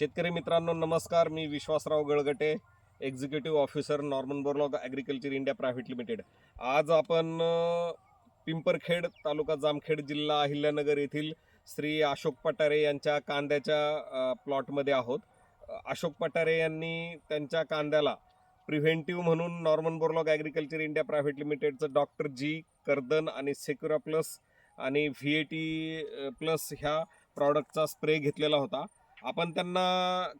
शेतकरी मित्रांनो नमस्कार. मी Vishwasrao Galgate executive officer Norman Borlaug agriculture India private limited आज आपण पिंपरखेड तालुका जामखेड जिल्हा अहिल्यानगर येथील श्री अशोक पटारे यांच्या कांद्याच्या प्लॉटमध्ये आहोत. अशोक पटारे यांनी त्यांच्या कांद्याला प्रिव्हेंटिव्ह म्हणून Norman Borlaug agriculture India private लिमिटेडचं doctor G कर्दन आणि सेक्युरा प्लस आणि व्ही ए टी प्लस ह्या प्रॉडक्टचा स्प्रे घेतलेला होता. आपण त्यांना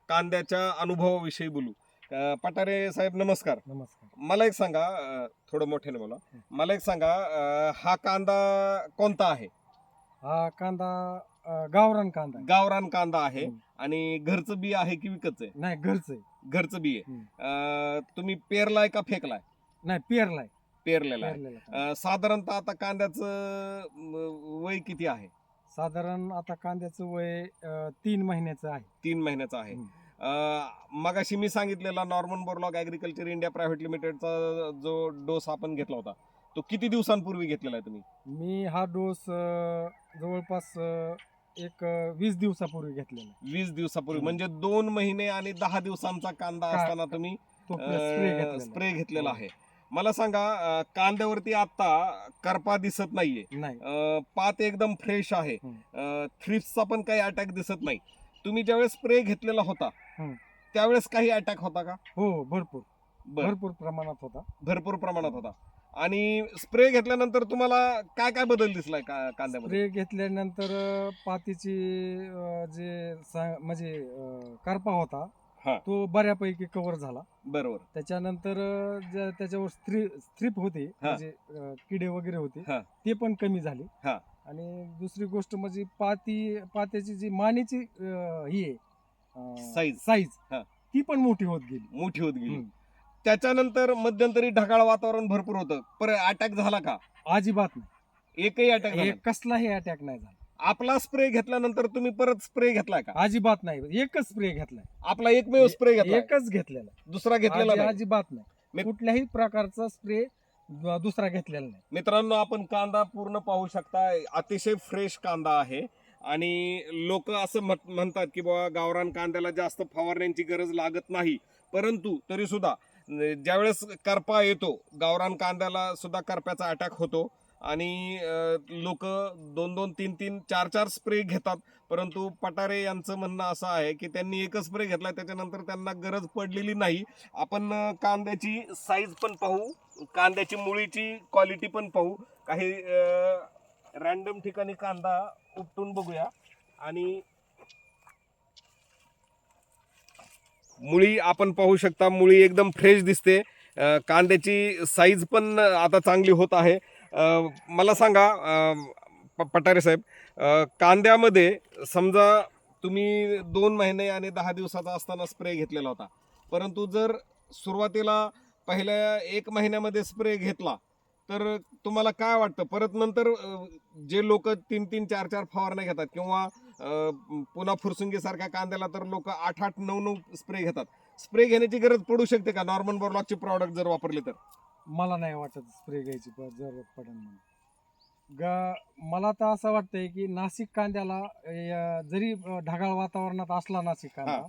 कांद्याच्या अनुभवाविषयी बोलू. अ, पटारे साहेब नमस्कार. नमस्कार. मला एक सांगा अ, थोडं मोठ्याने बोला. मला एक सांगा अ, हा कांदा कोणता आहे? हा कांदा अं, गावरान कांदा आहे. गावरान कांदा आहे हम्म. आणि घरचं बी आहे की विकतचं आहे? नाही घरचं आहे. घरचं बी आहे. हम्म. अ, तुम्ही पेरलाय का फेकलाय? नाही पेरलाय. पेरलेला आहे. पेरलेला कांदा. अ, साधारणतः आता कांद्याचं म, वय किती आहे? साधारण आता कांद्याचं वय अं, तीन महिन्याचं आहे तीन महिन्याचं आहे हम्म. अ, मगाशी मी सांगितलेला Norman Borlaug agriculture India private लिमिटेडचा जो डोस आपण घेतला होता तो किती दिवसांपूर्वी घेतलेला आहे तुम्ही मी हा डोस अं, जवळपास अं, एक अं, वीस दिवसापूर्वी घेतलेला आहे. वीस दिवसापूर्वी हम्म. म्हणजे दोन महिने आणि दहा दिवसांचा कांदा का- असताना तुम्ही तो स्प्रे घेतलेला स्प्रे घेतलेला. आहे मला सांगा कांद्यावरती आता करपा दिसत नाहीये. आहे. नाही. अ, पात एकदम फ्रेश आहे. थ्रिप्सचा पण काही अटॅक दिसत नाही. तुम्ही ज्यावेळेस स्प्रे घेतलेला होता. त्यावेळेस काही अटॅक होता का? हो भरपूर. बरं. भरपूर प्रमाणात होता. भरपूर प्रमाणात होता. आणि स्प्रे घेतल्यानंतर तुम्हाला काय काय बदल दिसलाय का कांद्यामध्ये? स्प्रे घेतल्यानंतर अं, पातीची अं, जे सा- म्हणजे अं, करपा हा. तो बऱ्यापैकी कव्हर झाला बरोबर त्याच्यानंतर अं, ज्या- त्याच्यावर स्त्री स्ट्रीप होते हा. म्हणजे अं, किडे वगैरे होते हा. ते पण कमी झाले हा. आणि दुसरी गोष्ट म्हणजे पाती पात्याची जी मानेची अं, ही आहे Size. साईज हा. ती पण मोठी होत गेली मोठी होत गेली हम्म. त्याच्यानंतर मध्यंतरी ढगाळ वातावरण भरपूर होतं पर अटॅक झाला का अजिबात नाही एकही अटॅक एक कसलाही अटॅक नाही झाला आपला स्प्रे घेतल्यानंतर तुम्ही परत स्प्रे घेतलाय का? अजिबात नाही. एकच स्प्रे घेतलाय. आपला एकमेव स्प्रे घेतला एकच घेतलेला. दुसरा घेतलेला नाही. अजिबात नाही. मी- कुठल्याही प्रकारचा स्प्रे दुसरा घेतलेला नाही. मित्रांनो आपण कांदा पूर्ण पाहू शकता अतिशय फ्रेश कांदा आहे. आणि लोक असं म्हण- म्हणतात की बाबा गावरान कांद्याला जास्त फवारण्यांची गरज लागत नाही. परंतु तरी सुद्धा ज्यावेळेस करपा येतो गावरान कांद्याला सुद्धा करप्याचा अटॅक होतो. आणि लोक दोन दोन तीन तीन चार चार स्प्रे घेतात. परंतु पटारे यांचं म्हणणं असं आहे की त्यांनी एकच स्प्रे घेतला त्याच्यानंतर त्यांना गरज पडलेली नाही. आपण कांद्याची साईज पण पाहू कांद्याची मुळीची क्वालिटी पण पाहू. काही रॅन्डम ठिकाणी कांदा उपटून बघूया. आणि मुळी आपण पाहू शकता मुळी एकदम फ्रेश दिसते. कांद्याची साईज पण आता चांगली होत आहे. मला सांगा प- पटारे साहेब कांद्यामध्ये समजा तुम्ही दोन महिने आणि दहा दिवसाचा असताना स्प्रे घेतलेला होता परंतु जर सुरुवातीला पहिल्या एक महिन्यामध्ये स्प्रे घेतला तर तुम्हाला काय वाटतं? परत नंतर जे लोक तीन तीन चार चार फवारण्या घेतात किंवा पुन्हा फुरसुंगीसारख्या कांद्याला तर लोक आठ आठ नऊ नऊ स्प्रे घेतात. स्प्रे घेण्याची गरज पडू शकते का? नॉर्मन बोरलॉकचे प्रॉडक्ट जर वापरले तर? मला नाही वाटत स्प्रे घ्यायची प- जरूरत पडेल म्हणून ग मला तर असं वाटतंय की नाशिक कांद्याला अं, जरी अं, ढगाळ वातावरणात असला नाशिक कांदा.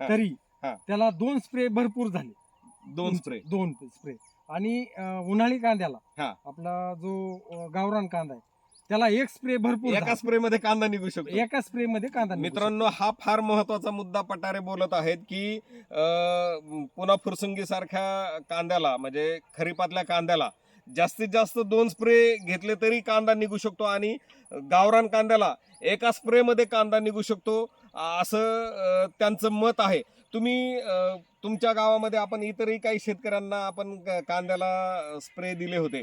तरी हा. त्याला दोन स्प्रे भरपूर झाले दोन स्प्रे दोन स्प्रे आणि अं, उन्हाळी कांद्याला हा. आपला जो अं, गावरान कांदा आहे त्याला एक स्प्रे भरपूर एका. स्प्रे मध्ये कांदा निघू शकतो. एका स्प्रे मध्ये कांदा मित्रांनो हा फार महत्त्वाचा मुद्दा पटारे बोलत आहेत की पुन्हा फुरसुंगी सारख्या कांद्याला म्हणजे खरीपातल्या कांद्याला जास्तीत जास्त दोन स्प्रे घेतले तरी कांदा निघू शकतो आणि गावरान कांद्याला एका स्प्रे मध्ये कांदा निघू शकतो असं त्यांचं मत आहे. तुम्ही तुमच्या गावामध्ये आपण इतरही काही शेतकऱ्यांना आपण कांद्याला स्प्रे दिले होते.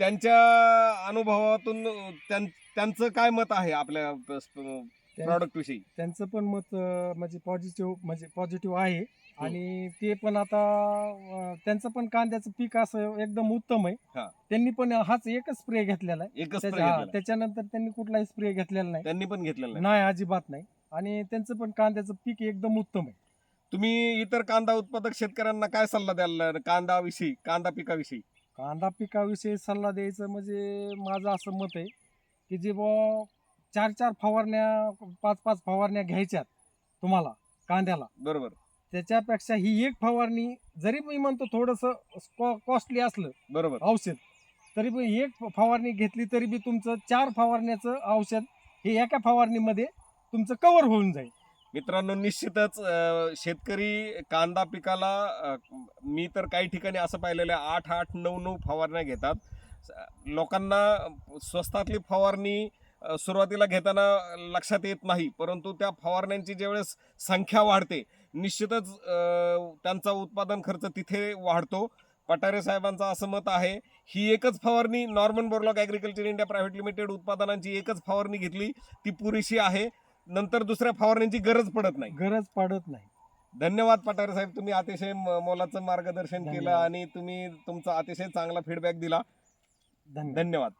त्यांच्या अनुभवातून त्यां- त्यांचं काय मत आहे आपल्या प्रॉडक्ट विषयी? त्यांचं पण मत अं, म्हणजे पॉझिटिव्ह म्हणजे पॉझिटिव्ह आहे. आणि ते पण आता अं, त्यांचं पण कांद्याचं पीक असं एकदम उत्तम आहे. हा. त्यांनी पण हाच एकच स्प्रे घेतलेला आहे. एकच त्याच्या- हा, त्याच्यानंतर त्यांनी कुठलाही स्प्रे घेतलेला नाही. त्यांनी पण घेतलेला नाही. नाही अजिबात नाही. आणि त्यांचं पण कांद्याचं पीक एकदम उत्तम आहे. तुम्ही इतर कांदा उत्पादक शेतकऱ्यांना काय सल्ला द्याल कांदा विषयी कांदा पिकाविषयी? कांदा पिकाविषयी सल्ला द्यायचं म्हणजे माझं असं मत आहे की जे बुवा चार चार फवारण्या पाच पाच फवारण्या घ्यायच्यात तुम्हाला कांद्याला. बरोबर. त्याच्यापेक्षा ही एक फवारणी जरी मी म्हणतो थोडस कॉस्टली असलं बरोबर. औषध तरी पण एक फवारणी घेतली तरी बी तुमचं चार फवारण्याचं औषध हे एका फवारणीमध्ये तुमचं कव्हर होऊन जाईल. मित्रांनो निश्चितच शेतकरी कांदा पिकाला मी तर काही ठिकाणी असं पाहिलेलं आहे आठ आठ नऊ नऊ फवारण्या घेतात. लोकांना स्वस्तातली फवारणी सुरुवातीला घेताना लक्षात येत नाही परंतु त्या फवारण्यांची ज्यावेळेस संख्या वाढते निश्चितच त्यांचा उत्पादन खर्च तिथे वाढतो. पटारे साहेबांचं असं मत आहे ही एकच फवारणी Norman Borlaug agriculture India private limited उत्पादनांची एकच फवारणी घेतली ती पुरेशी आहे. नंतर दुसऱ्या फवारण्यांची गरज पडत नाही. गरज पडत नाही. धन्यवाद पटारे साहेब तुम्ही अतिशय म- मोलाचं मार्गदर्शन केलं धन्यवाद. आणि तुम्ही तुमचा अतिशय चांगला फीडबॅक दिला. धन्यवाद. धन्यवाद.